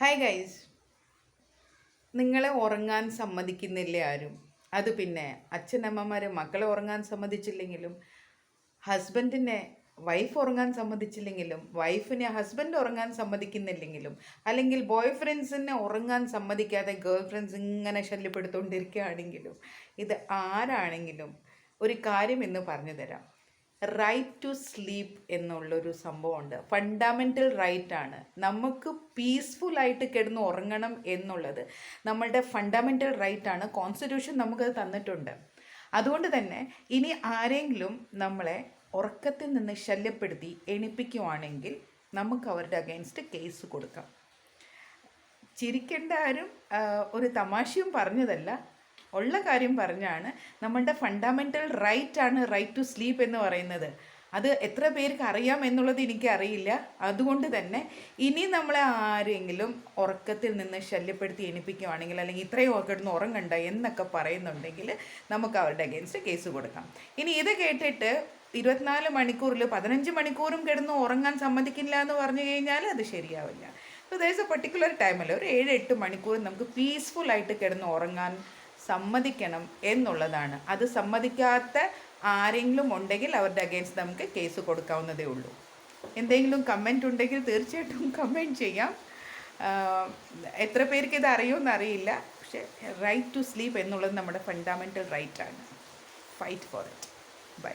Hi guys നിങ്ങളെ ഉറങ്ങാൻ സമ്മതിക്കുന്നില്ല ആരും? അത് പിന്നെ അച്ഛനമ്മമാർ മക്കളെ ഉറങ്ങാൻ സമ്മതിച്ചില്ലെങ്കിലും ഹസ്ബൻഡിനെ വൈഫ് ഉറങ്ങാൻ സമ്മതിച്ചില്ലെങ്കിലും വൈഫിനെ ഹസ്ബൻഡ് ഉറങ്ങാൻ സമ്മതിക്കുന്നില്ലെങ്കിലും അല്ലെങ്കിൽ ബോയ് ഫ്രണ്ട്സിനെ ഉറങ്ങാൻ സമ്മതിക്കാതെ ഗേൾ ഫ്രണ്ട്സ് ഇങ്ങനെ ശല്യപ്പെടുത്തുകൊണ്ടിരിക്കുകയാണെങ്കിലും ഇത് ആരാണെങ്കിലും ഒരു കാര്യം എന്ന് പറഞ്ഞു തരാം. റൈറ്റ് ടു സ്ലീപ്പ് എന്നുള്ളൊരു സംഭവമുണ്ട്. ഫണ്ടമെന്റൽ റൈറ്റ് ആണ്. നമുക്ക് പീസ്ഫുൾ ആയിട്ട് കിടന്ന് ഉറങ്ങണം എന്നുള്ളത് നമ്മളുടെ ഫണ്ടമെന്റൽ റൈറ്റ് ആണ്. കോൺസ്റ്റിറ്റ്യൂഷൻ നമുക്കത് തന്നിട്ടുണ്ട്. അതുകൊണ്ട് തന്നെ ഇനി ആരെങ്കിലും നമ്മളെ ഉറക്കത്തിൽ നിന്ന് ശല്യപ്പെടുത്തി എണിപ്പിക്കുവാണെങ്കിൽ നമുക്ക് അവരുടെ അഗെയിൻസ്റ്റ് കേസ് കൊടുക്കാം. ചിരിക്കേണ്ട ആരും ഒരു തമാശയും പറഞ്ഞതല്ല. ഉള്ള കാര്യം പറഞ്ഞാണ് നമ്മളുടെ ഫണ്ടമെന്റൽ റൈറ്റ് ആണ് റൈറ്റ് ടു സ്ലീപ്പ് എന്ന് പറയുന്നത്. അത് എത്ര പേർക്ക് അറിയാം എന്നുള്ളത് എനിക്കറിയില്ല. അതുകൊണ്ട് തന്നെ ഇനി നമ്മളെ ആരെങ്കിലും ഉറക്കത്തിൽ നിന്ന് ശല്യപ്പെടുത്തി എണിപ്പിക്കുകയാണെങ്കിൽ അല്ലെങ്കിൽ ഇത്രയും കിടന്ന് ഉറങ്ങണ്ട എന്നൊക്കെ പറയുന്നുണ്ടെങ്കിൽ നമുക്ക് അവരുടെ അഗേൻസ്റ്റ് കേസ് കൊടുക്കാം. ഇനി ഇത് കേട്ടിട്ട് ഇരുപത്തിനാല് മണിക്കൂറിൽ പതിനഞ്ച് മണിക്കൂറും കിടന്ന് ഉറങ്ങാൻ സമ്മതിക്കില്ല എന്ന് പറഞ്ഞു കഴിഞ്ഞാൽ അത് ശരിയാവില്ല. അപ്പോൾ ദേസ് എ പർട്ടിക്കുലർ ടൈമിൽ ഒരു ഏഴ് എട്ട് മണിക്കൂർ നമുക്ക് പീസ്ഫുൾ ആയിട്ട് കിടന്ന് ഉറങ്ങാൻ സമ്മതിക്കണം എന്നുള്ളതാണ്. അത് സമ്മതിക്കാത്ത ആരെങ്കിലും ഉണ്ടെങ്കിൽ അവരുടെ അഗേൻസ്റ്റ് നമുക്ക് കേസ് കൊടുക്കാവുന്നതേ ഉള്ളൂ. എന്തെങ്കിലും കമന്റ് ഉണ്ടെങ്കിൽ തീർച്ചയായിട്ടും കമന്റ് ചെയ്യാം. എത്ര പേർക്ക് ഇത് അറിയുമെന്ന് അറിയില്ല. പക്ഷേ റൈറ്റ് ടു സ്ലീപ്പ് എന്നുള്ളത് നമ്മുടെ ഫണ്ടാമെന്റൽ റൈറ്റ് ആണ്. Fight for it bye